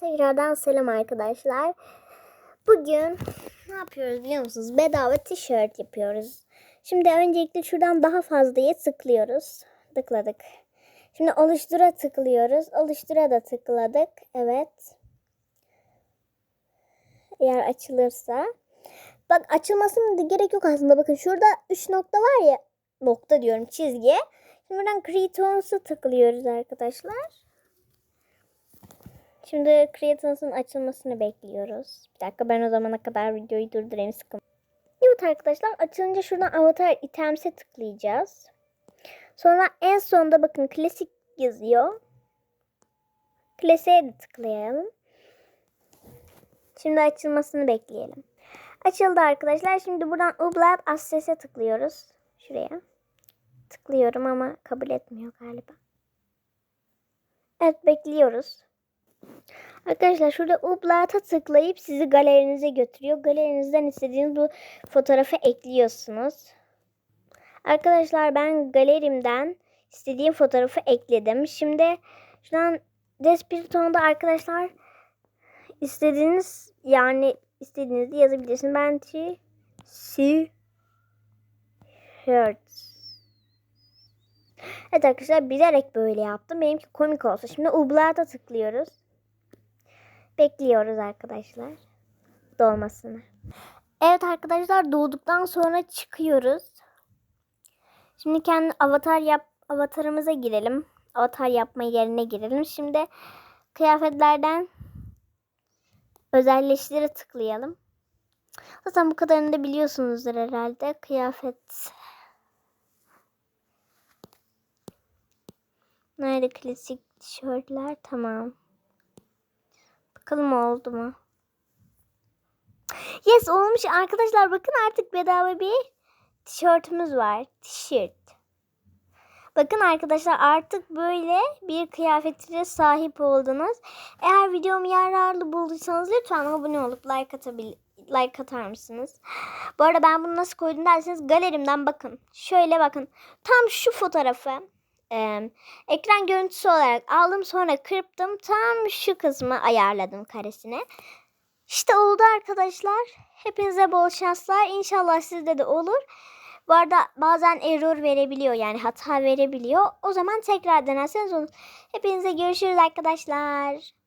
Tekrardan selam arkadaşlar. Bugün ne yapıyoruz biliyor musunuz? Bedava tişört yapıyoruz. Şimdi öncelikle şuradan daha fazlayı tıklıyoruz. Tıkladık. Şimdi oluştura tıklıyoruz. Oluştura da tıkladık. Evet. Eğer açılırsa. Bak açılmasının da gerek yok aslında. Bakın şurada 3 nokta var ya. Nokta diyorum çizgi. Şimdi buradan Create Ons'a tıklıyoruz arkadaşlar. Şimdi Creations'ın açılmasını bekliyoruz. Bir dakika ben o zamana kadar videoyu durdurayım sıkın. Evet arkadaşlar açılınca şuradan avatar items'e tıklayacağız. Sonra en sonda bakın klasik yazıyor. Klasiğe de tıklayalım. Şimdi açılmasını bekleyelim. Açıldı arkadaşlar. Şimdi buradan Ublab Access'e tıklıyoruz. Şuraya. Tıklıyorum ama kabul etmiyor galiba. Evet bekliyoruz. Arkadaşlar şurada Ublat'a tıklayıp sizi galerinize götürüyor. Galerinizden istediğiniz bu fotoğrafı ekliyorsunuz. Arkadaşlar ben galerimden istediğim fotoğrafı ekledim. Şimdi şuradan Despiriton'da arkadaşlar istediğiniz yani istediğinizi yazabilirsiniz. Ben T C Shirt. Evet arkadaşlar bilerek böyle yaptım. Benimki komik olsa. Şimdi Ublat'a tıklıyoruz. Bekliyoruz arkadaşlar. Dolmasını. Evet arkadaşlar doğduktan sonra çıkıyoruz. Şimdi kendi avatar yap avatarımıza girelim. Avatar yapma yerine girelim. Şimdi kıyafetlerden özelleştire tıklayalım. Zaten bu kadarını da biliyorsunuzdur herhalde. Kıyafet Nerede klasik tişörtler? Tamam. Bakalım oldu mu? Yes olmuş arkadaşlar bakın artık bedava bir tişörtümüz var. Tişört. Bakın arkadaşlar artık böyle bir kıyafetine sahip oldunuz. Eğer videomu yararlı bulduysanız lütfen abone olup like atabil like atar mısınız? Bu arada ben bunu nasıl koydum derseniz galerimden bakın. Şöyle bakın. Tam şu fotoğrafı e, ekran görüntüsü olarak aldım sonra kırptım tam şu kısmı ayarladım karesine. İşte oldu arkadaşlar. Hepinize bol şanslar. İnşallah sizde de olur. Bu arada bazen error verebiliyor yani hata verebiliyor. O zaman tekrar denerseniz olur. Hepinize görüşürüz arkadaşlar.